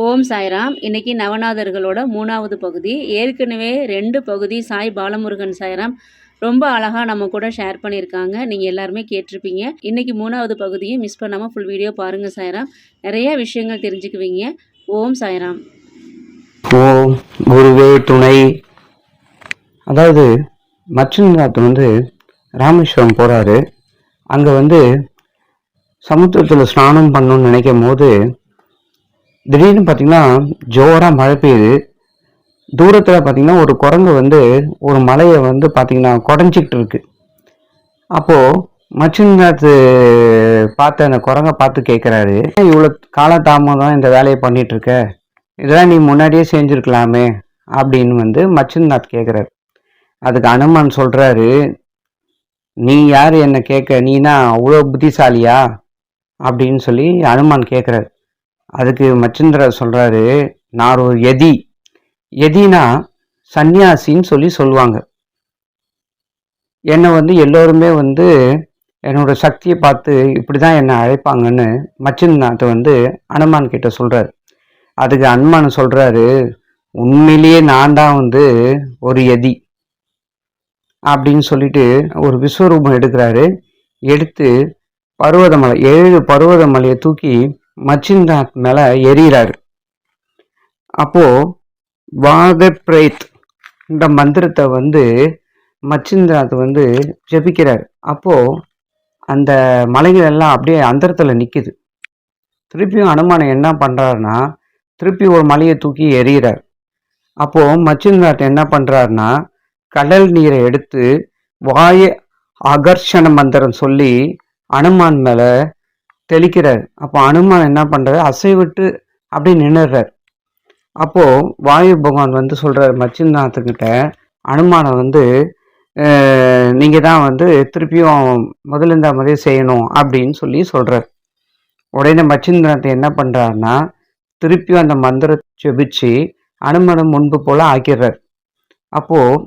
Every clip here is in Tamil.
ஓம் சாய்ராம். இன்னைக்கு நவநாதர்களோட மூணாவது பகுதி. ஏற்கனவே ரெண்டு பகுதி சாய் பாலமுருகன் சாய்ராம். ரொம்ப அழகாக நம்ம கூட ஷேர் பண்ணியிருக்காங்க. நீங்கள் எல்லாருமே கேட்டிருப்பீங்க. இன்னைக்கு மூணாவது பகுதியை மிஸ் பண்ணாமல் ஃபுல் வீடியோ பாருங்கள் சாய்ராம். நிறைய விஷயங்கள் தெரிஞ்சுக்குவீங்க. ஓம் சாய்ராம். ஓம் குருவே துணை. அதாவது மச்சுநாத் வந்து ராமேஸ்வரம் போகிறாரு அங்கே வந்து சமுத்திரத்தில் ஸ்நானம் பண்ணணும்னு நினைக்கும் போது திடீர்னு பார்த்தீங்கன்னா ஜோராக மழை பெய்யுது. தூரத்தில் பார்த்தீங்கன்னா ஒரு குரங்கு வந்து ஒரு மலையை வந்து பார்த்தீங்கன்னா குடஞ்சிக்கிட்டு இருக்கு. அப்போது மச்சுநாத் பார்த்த அந்த குரங்கை பார்த்து கேட்குறாரு இவ்வளோ காலதாமதம் இந்த வேலையை பண்ணிட்டு இருக்க இதெல்லாம் நீ முன்னாடியே செஞ்சுருக்கலாமே அப்படின்னு வந்து மச்சுநாத் கேட்குறாரு அதுக்கு அனுமான் சொல்கிறாரு நீ யார் என்னை கேட்க? நீனா அவ்வளோ புத்திசாலியா? அப்படின்னு சொல்லி அனுமான் கேட்குறாரு அதுக்கு மச்சுந்திரர் சொல்கிறாரு நான் ஒரு எதி. எதினா சந்நியாசின்னு சொல்லி சொல்லுவாங்க. என்னை வந்து எல்லோருமே வந்து என்னோட சக்தியை பார்த்து இப்படி தான் என்னை அழைப்பாங்கன்னு மச்சுநாத் வந்து அனுமான் கிட்ட சொல்கிறாரு அதுக்கு அனுமான் சொல்கிறாரு உண்மையிலேயே நான் தான் வந்து ஒரு எதி. அப்படின்னு சொல்லிட்டு ஒரு விஸ்வரூபம் எடுக்கிறாரு. எடுத்து பருவதமலை ஏழு பருவதமலையை தூக்கி மச்சின்நாத் மேலே எறிகிறாரு வாத பிரேத் இந்த மந்திரத்தை வந்து மச்சிந்திராத் வந்து ஜெபிக்கிறார். அப்போ அந்த மலைகள் எல்லாம் அப்படியே அந்தரத்தில் நிற்கிது திருப்பியும் அனுமானம் என்ன பண்ணுறாருன்னா திருப்பி ஒரு மலையை தூக்கி எறிகிறார். அப்போது மச்சிந்திராத் என்ன பண்ணுறாருன்னா கடல் நீரை எடுத்து வாய அகர்ஷண மந்திரம் சொல்லி அனுமான் மேலே தெளிக்கிறார். அப்போ அனுமான் என்ன பண்ணுறாரு அசைவிட்டு அப்படியே நின்றுறார் அப்போது வாயு பகவான் வந்து சொல்கிறார் மச்சிந்தாத்துக்கிட்ட அனுமானை வந்து நீங்கள் தான் வந்து திருப்பியும் முதல்ல இந்த மாதிரி செய்யணும் அப்படின்னு சொல்லி சொல்கிறார் உடனே மச்சிந்திரத்தை என்ன பண்ணுறாருன்னா திருப்பியும் அந்த மந்திரத்தை செபிச்சு அனுமனம் முன்பு போல் ஆக்கிடுறார். அப்போது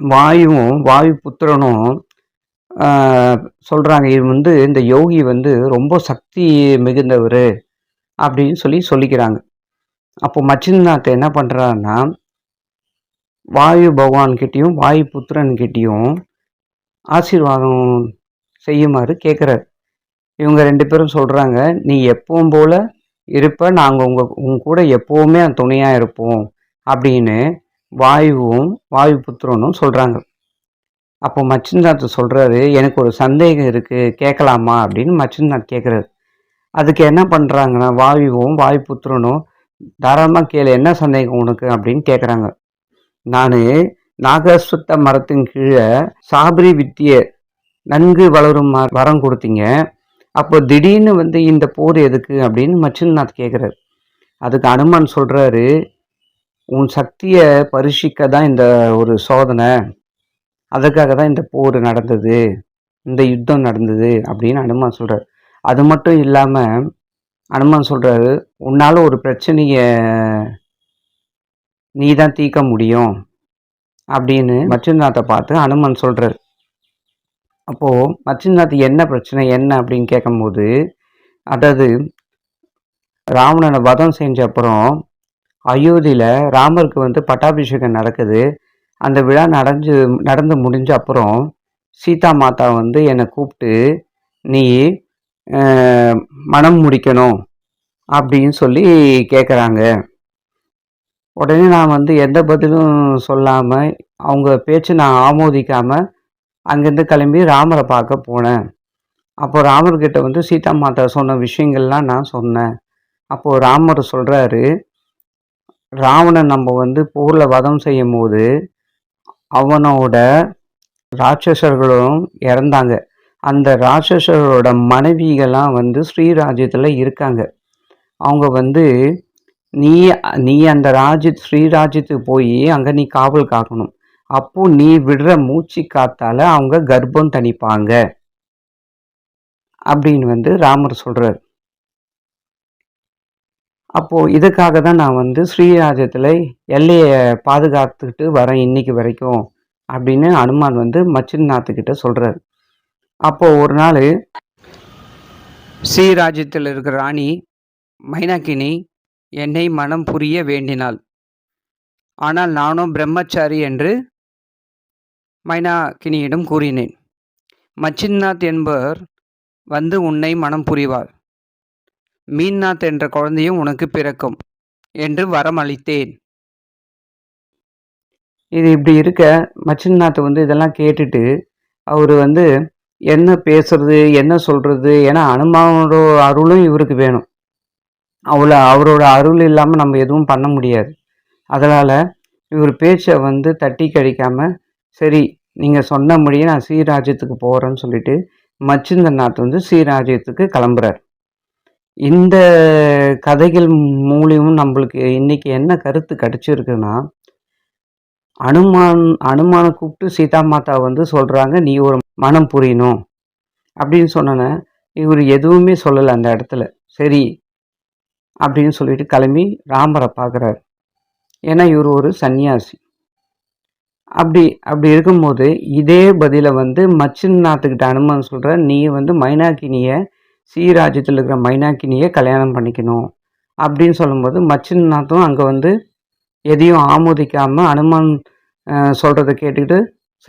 வாயுவும் வாயு புத்திரனும் சொல்கிறாங்க இது வந்து இந்த யோகி வந்து ரொம்ப சக்தி மிகுந்தவர் அப்படின்னு சொல்லி சொல்லிக்கிறாங்க. அப்போ மச்சிந்தாத்தை என்ன பண்ணுறாருன்னா வாயு பகவான்கிட்டேயும் வாயு புத்திரன்கிட்டையும் ஆசீர்வாதம் செய்யுமாறு கேட்குறாரு இவங்க ரெண்டு பேரும் சொல்கிறாங்க நீ எப்பவும் போல் இருப்ப நாங்கள் உங்கள் உங்க கூட எப்போவுமே துணையாக இருப்போம் அப்படின்னு வாயுவும் வாயு புத்திரனும் சொல்கிறாங்க அப்போ மச்சிந்தாத் சொல்கிறாரு எனக்கு ஒரு சந்தேகம் இருக்குது கேட்கலாமா? அப்படின்னு மச்சிந்தாத் கேட்குறாரு அதுக்கு என்ன பண்ணுறாங்கன்னா வாயுவும் வாயு புத்திரனும் தாராளமாக கேளு என்ன சந்தேகம் உனக்கு? அப்படின்னு கேட்குறாங்க நான் நாகஸ்வத்த மரத்தின் கீழே சாபரி வித்தியை நன்கு வளரும் வரம் கொடுத்தீங்க. அப்போ திடீர்னு வந்து இந்த போர் எதுக்கு? அப்படின்னு மச்சிந்தாத் கேட்குறாரு அதுக்கு அனுமான் சொல்கிறாரு உன் சக்தியை பரிசிக்க தான் இந்த ஒரு சோதனை. அதற்காக தான் இந்த போர் நடந்தது இந்த யுத்தம் நடந்தது அப்படின்னு அனுமான் சொல்கிறார் அது மட்டும் இல்லாமல் அனுமான் சொல்கிறாரு உன்னால் ஒரு பிரச்சனையை நீ தான் தீர்க்க முடியும் அப்படின்னு மச்சுநாத்தை பார்த்து அனுமான் சொல்கிறார் அப்போது மச்சுநாத் என்ன பிரச்சனை என்ன அப்படின்னு கேட்கும்போது அதாவது ராவணனை வதம் செஞ்ச அப்புறம் அயோத்தியில் ராமருக்கு வந்து பட்டாபிஷேகம் நடக்குது. அந்த விழா நடந்து நடந்து முடிஞ்ச அப்புறம் சீதா மாதா வந்து என்னை கூப்பிட்டு நீ மனம் முடிக்கணும் அப்படின்னு சொல்லி கேட்குறாங்க உடனே நான் வந்து எந்த பதிலும் சொல்லாமல் அவங்க பேச்சு நான் ஆமோதிக்காமல் அங்கேருந்து கிளம்பி ராமரை பார்க்க போனேன். அப்போ ராமர்கிட்ட வந்து சீதா மாதா சொன்ன விஷயங்கள்லாம் நான் சொன்னேன். அப்போது ராமர் சொல்கிறாரு ராவணன் நம்ம வந்து போரில் வதம் செய்யும் போது அவனோட ராட்சசர்களும் இறந்தாங்க. அந்த ராட்சசர்களோட மனைவிகள்லாம் வந்து ஸ்ரீராஜ்யத்தில் இருக்காங்க. அவங்க வந்து நீ நீ அந்த ராஜ்ய ஸ்ரீராஜ்யத்துக்கு போய் அங்கே நீ காவல் காக்கணும். அப்போ நீ விடுற மூச்சு காத்தால அவங்க கர்ப்பம் தணிப்பாங்க. அப்படின்னு வந்து ராமர் சொல்கிறார் அப்போது இதுக்காக தான் நான் வந்து ஸ்ரீராஜ்யத்தில் எல்லையை பாதுகாத்துக்கிட்டு வரேன் இன்னைக்கு வரைக்கும் அப்படின்னு அனுமான் வந்து மச்சின்நாத்துக்கிட்ட சொல்கிறார் அப்போது ஒரு நாள் ஸ்ரீராஜ்யத்தில் இருக்கிற ராணி மைனாக்கினி என்னை மனம் புரிய வேண்டினாள். ஆனால் நானும் பிரம்மச்சாரி என்று மைனாக்கினியிடம் கூறினேன். மச்சின்நாத் என்பவர் வந்து உன்னை மனம் புரிவார். மீன்நாத் என்ற குழந்தையும் உனக்கு பிறக்கும் என்று வரம் அளித்தேன் இது இப்படி இருக்க மச்சின்நாத் வந்து இதெல்லாம் கேட்டுட்டு அவர் வந்து என்ன பேசுறது என்ன சொல்றது ஏன்னா அனுமானோட அருளும் இவருக்கு வேணும். அவ்வளோ அவரோட அருள் இல்லாமல் நம்ம எதுவும் பண்ண முடியாது. அதனால் இவர் பேச்சை வந்து தட்டி கழிக்காமல் சரி நீங்கள் சொன்னபடியே நான் ஸ்ரீராஜ்யத்துக்கு போகிறேன்னு சொல்லிட்டு மச்சிந்தநாத் வந்து ஸ்ரீராஜ்யத்துக்கு கிளம்புறார். இந்த கதைகள் மூலியமும் நம்மளுக்கு இன்னைக்கு என்ன கருத்து கிடச்சிருக்குன்னா அனுமான் அனுமானை கூப்பிட்டு சீதா மாதா வந்து சொல்கிறாங்க நீ ஒரு மனம் புரியணும். அப்படின்னு சொன்னோன்னே இவர் எதுவுமே சொல்லலை அந்த இடத்துல. சரி அப்படின்னு சொல்லிட்டு கிளம்பி ராமரை பார்க்குறாரு ஏன்னா இவர் ஒரு சன்னியாசி. அப்படி அப்படி இருக்கும்போது இதே பதிலை வந்து மச்சின்நாத்துக்கிட்ட அனுமன் சொல்கிற நீ வந்து மைனாக்கினியை ஸ்ரீராஜ்யத்தில் இருக்கிற மைனாக்கினியை கல்யாணம் பண்ணிக்கணும் அப்படின்னு சொல்லும்போது மச்சின்னாத்தும் அங்கே வந்து எதையும் ஆமோதிக்காமல் அனுமான் சொல்கிறத கேட்டுக்கிட்டு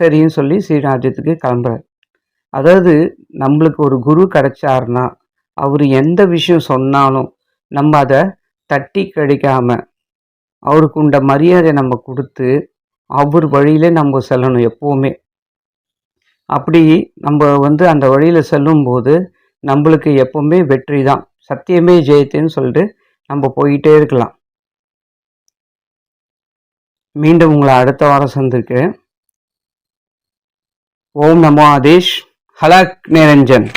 சரின்னு சொல்லி ஸ்ரீராஜ்யத்துக்கு கிளம்புறார். அதாவது நம்மளுக்கு ஒரு குரு கிடைச்சாருன்னா அவர் எந்த விஷயம் சொன்னாலும் நம்ம அதை தட்டி கழிக்காமல் அவருக்கு உண்ட மரியாதை நம்ம கொடுத்து அவர் வழியிலே நம்ம செல்லணும் எப்போவுமே. அப்படி நம்ம வந்து அந்த வழியில் செல்லும்போது நம்மளுக்கு எப்பவுமே வெற்றி தான் சத்தியமே ஜெயத்தேன்னு சொல்லிட்டு நம்ம போயிட்டே இருக்கலாம். மீண்டும் உங்களை அடுத்த வாரம் சந்திருக்கிறேன் ஓம் நமோ ஆதேஷ். ஹலக் நிரஞ்சன்.